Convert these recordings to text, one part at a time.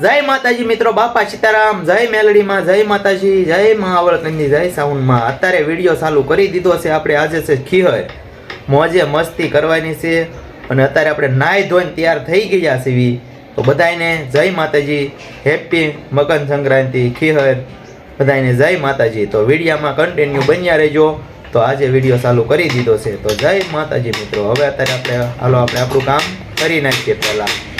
જય માતાજી મિત્રો, બાપા સીતારામ, જય મેલડીમાં, જય માતાજી, જય મહાવળકંદી જય સાઉન્ડમાં. અત્યારે વીડિયો ચાલુ કરી દીધો છે, આપણે આજે છે ખીહર. મોજે મસ્તી કરવાની છે અને અત્યારે આપણે નાય ધોઈને તૈયાર થઈ ગયા છીએ. તો બધાને જય માતાજી, હેપી મકર સંક્રાંતિ, ખીહર. બધાને જય માતાજી. તો વિડીયામાં કન્ટિન્યુ બન્યા રહેજો. તો આજે વીડિયો ચાલુ કરી દીધો છે. તો જય માતાજી મિત્રો. હવે અત્યારે આપણે, હાલો, આપણે આપણું કામ કરી નાખીએ પહેલાં.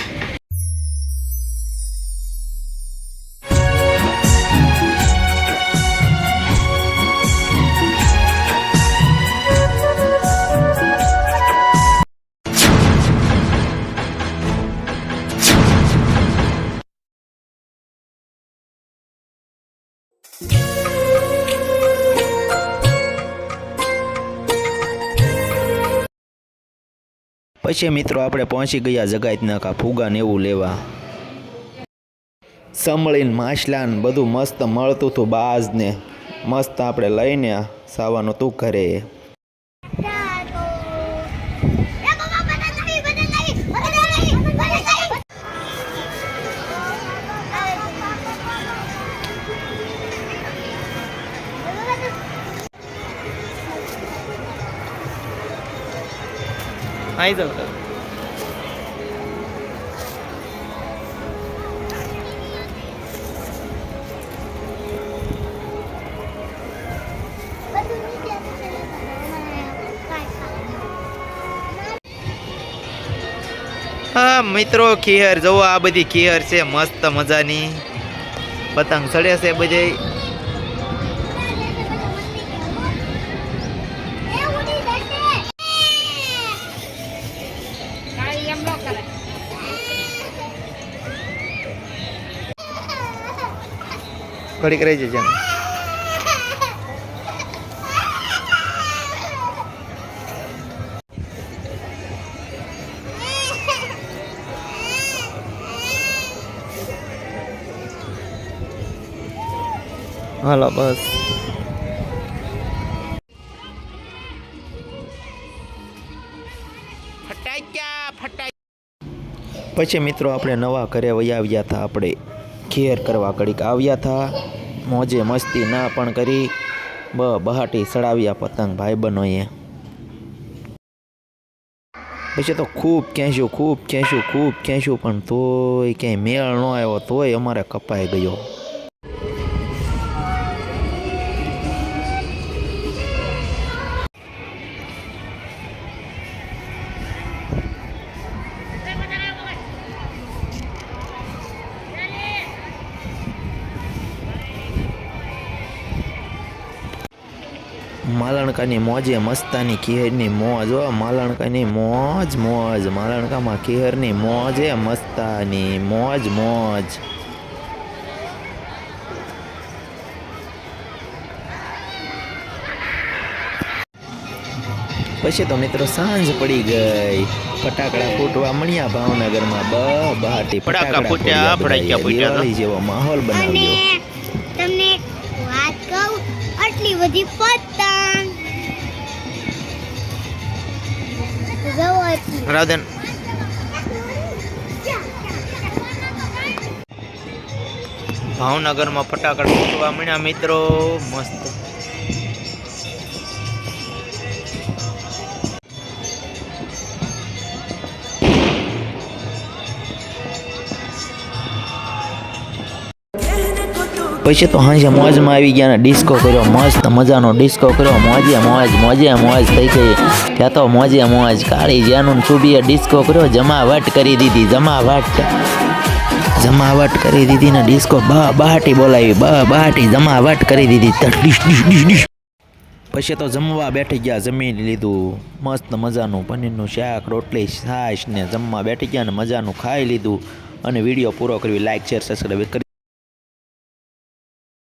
પછી મિત્રો આપણે પહોંચી ગયા જગાતના કા ફુગા ને એવું લેવા. સંભળીને માછલાન બધું મસ્ત મળતું હતું બાજને. મસ્ત આપણે લઈને સાવાનું તું ઘરે. આવી જાવ હા, મિત્રો ખીહર જુઓ આ બધી ખીહર છે, મસ્ત મજાની. પતંગ ચડે છે બધે. ઘડીક રહી જજે હાલો બસ. પછી મિત્રો આપણે નવા ઘરે વયા આવ્યા હતા આપણે. ખેર કરવા કડીક આવ્યા હતા મોજે મસ્તી ના પણ કરી. બ બહાટી સડાવ્યા પતંગ ભાઈ બનોએ પછી તો ખૂબ ખેંચ્યું ખૂબ ખેંચ્યું ખૂબ ખેંચ્યું, પણ તોય ક્યાંય મેળ ન આવ્યો, તોય અમારે કપાઈ ગયો. માલણકાની મોજે મસ્તાની કિહરની મોજ. હો માલણકાની મોજ મોજ. માલણકામાં કિહરની મોજે મસ્તાની મોજ મોજ. પછી તો મિત્રો સાંજ પડી ગઈ. ફટાકડા ફૂટવા મળ્યા ભાવનગરમાં. બ બહાટી ફટાકડા ફૂટ્યા, ફટાકડા ફૂટ્યા જેવો માહોલ બનાવ્યો. તમને આટલી બધી પતંગ. રાધન. ભાવનગરમાં ફટાકડા ફૂટવા મળ્યા મિત્રો. મસ્ત. પછી તો હાંજે મોજમાં આવી ગયા ને ડિસ્કો કર્યો, મસ્ત મજાનો ડિસ્કો કર્યો. મોજે મોજ મોજે મોજ થઈ ગઈ. ત્યાં તો મોજે મોજ. કાળી જ્યાંનું ચૂબીએ ડિસ્કો કર્યો, જમાવટ કરી દીધી, જમાવટ. જમાવટ કરી દીધી ને ડિસ્કો બા, બહાટી બોલાવી, બા, બહાટી, જમાવટ કરી દીધી. પછી તો જમવા બેઠી ગયા જમી લીધું. મસ્ત મજાનું પનીરનું શાક, રોટલી, છાશ ને જમવા બેઠી ગયા ને મજાનું ખાઈ લીધું. અને વીડિયો પૂરો કરવી લાઈક શેર સબસ્ક્રાઈબ કરી